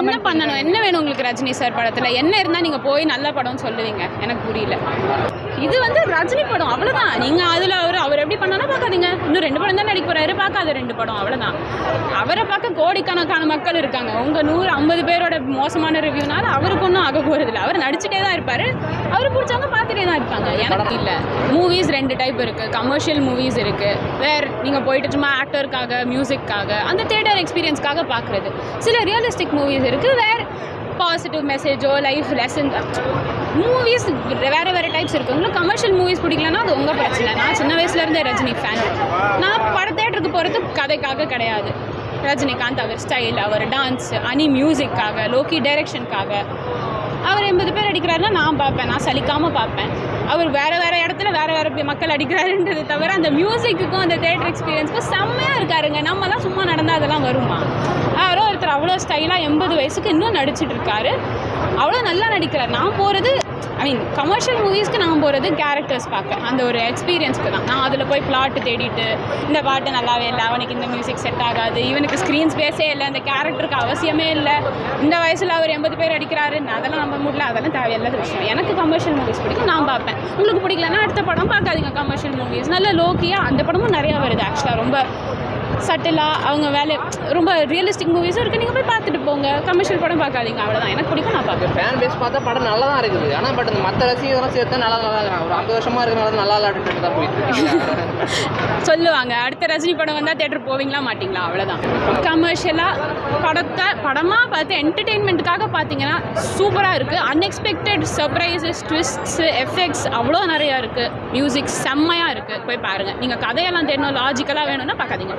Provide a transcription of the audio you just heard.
என்ன பண்ணணும்? என்ன வேணும் உங்களுக்கு ரஜினி சார் படத்தில்? என்ன இருந்தால் நீங்கள் போய் நல்ல படம்னு சொல்லுவீங்க? எனக்கு புரியல. இது வந்து ரஜினி படம். அவ்வளோதான் நீங்கள் அதில் அவர் அவர் எப்படி பண்ணாலும் பார்க்காதீங்க இன்னும் ரெண்டு படம் தான் நடிக்க போகிறாரு பார்க்காத ரெண்டு படம் அவ்வளோதான் அவரை பார்க்க கோடிக்கணக்கான மக்கள் இருக்காங்க. உங்கள் நூறு ஐம்பது பேரோட மோசமான ரிவ்யூனால அவருக்கு ஒன்றும் ஆக போகிறதில்ல அவர் நடிச்சுட்டே தான் இருப்பார். அவர் பிடிச்சவங்க பார்த்துட்டே தான் இருப்பாங்க. எனக்கு இல்லை. மூவிஸ் ரெண்டு டைப் இருக்குது கமர்ஷியல் மூவிஸ் இருக்குது வேறு நீங்கள் போயிட்டு சும்மா ஆக்டருக்காக மியூசிக்காக அந்த தேட்டர் எக்ஸ்பீரியன்ஸ்க்காக பார்க்குறது. சில ரியலிஸ்டிக் மூவிஸ் இருக்குது வேறு பாசிட்டிவ் மெசேஜோ லைஃப் லெசன் மூவிஸ் வேறு வேறு டைப்ஸ் இருக்குது உங்களுக்கு கமர்ஷியல் மூவிஸ் பிடிக்கலன்னா அது உங்கள் பிரச்சனை. நான் சின்ன வயசுலேருந்தே ரஜினி ஃபேன் நான் பட தேட்டருக்கு போகிறது கதைக்காக கிடையாது. ரஜினிகாந்த் அவர் ஸ்டைல் அவர் டான்ஸ் அனி மியூசிக்காக லோக்கி டைரக்ஷனுக்காக அவர் எண்பது பேர் அடிக்கிறாருன்னா நான் பார்ப்பேன் நான் சலிக்காமல் பார்ப்பேன். அவர் வேறு வேறு இடத்துல வேறு வேறு மக்கள் அடிக்கிறாருன்றது தவிர அந்த மியூசிக்குக்கும் அந்த தேட்டர் எக்ஸ்பீரியன்ஸுக்கும் செம்மையாக இருக்காருங்க. நம்மலாம் சும்மா நடந்தால் அதெல்லாம் வருமா? யாரோ ஒருத்தர் அவ்வளோ ஸ்டைலாக எண்பது வயசுக்கு இன்னும் நடிச்சிட்டு இருக்காரு. அவ்வளோ நல்லா நடிக்கிறார். நான் போகிறது ஐ மீன் கமர்ஷியல் மூவிஸ்க்கு நான் போகிறது கேரக்டர்ஸ் பார்க்க. அந்த ஒரு எக்ஸ்பீரியன்ஸ்க்கு தான். நான் அதில் போய் பிளாட்டு தேடிட்டு இந்த பாட்டு நல்லாவே இல்லை அவனுக்கு இந்த மியூசிக் செட் ஆகாது இவனுக்கு ஸ்க்ரீன் ஸ்பேஸே இல்லை இந்த கேரக்டருக்கு அவசியமே இல்லை. இந்த வயசில் அவர் எண்பது பேர் அடிக்கிறாரு அதெல்லாம் நம்ப முடியல அதெல்லாம் தேவையில்லாத விஷயம். எனக்கு கமர்ஷியல் மூவிஸ் பிடிக்கும் நான் பார்ப்பேன். உங்களுக்கு பிடிக்கலன்னா அடுத்த படம் பார்க்காதீங்க கமர்ஷியல் மூவிஸ் நல்ல லோக்கியாக அந்த படமும் நிறையா வருது ஆக்சுவலாக ரொம்ப சட்டிலாக அவங்க வேலை ரொம்ப ரியலிஸ்டிக் மூவிஸும் இருக்குது நீங்கள் போய் பார்த்துட்டு போங்க. கமர்ஷியல் படம் பார்க்காதீங்க. அவ்வளோதான் எனக்கு பிடிக்கும் நான் பார்ப்பேன். ஃபேன் பேஸ் பார்த்தா படம் நல்லா தான் இருக்குது. ஆனால் பட் மற்ற ரசிகர்களும் சேர்த்து நல்லா நல்லா இல்லை ஒரு ஐம்பது வருஷமா இருக்கிறனால நல்லா இல்லாட்டு தான் போயிட்டு சொல்லுவாங்க. அடுத்த ரஜினி படம் வந்தால் தேட்டர் போவீங்களா மாட்டிங்களா? அவ்வளோதான் கமர்ஷியலாக படத்தை படமாக பார்த்து என்டர்டெயின்மெண்ட்டுக்காக பார்த்தீங்கன்னா சூப்பராக இருக்குது அன்எக்ஸ்பெக்டட் சர்ப்ரைசஸ் ட்விஸ்ட்ஸு எஃபெக்ட்ஸ் அவ்வளோ நிறையா இருக்குது மியூசிக் செம்மையாக இருக்குது போய் பாருங்கள் நீங்கள் கதையெல்லாம் தேடணும் லாஜிக்கலாக வேணும்னா பார்க்காதீங்க.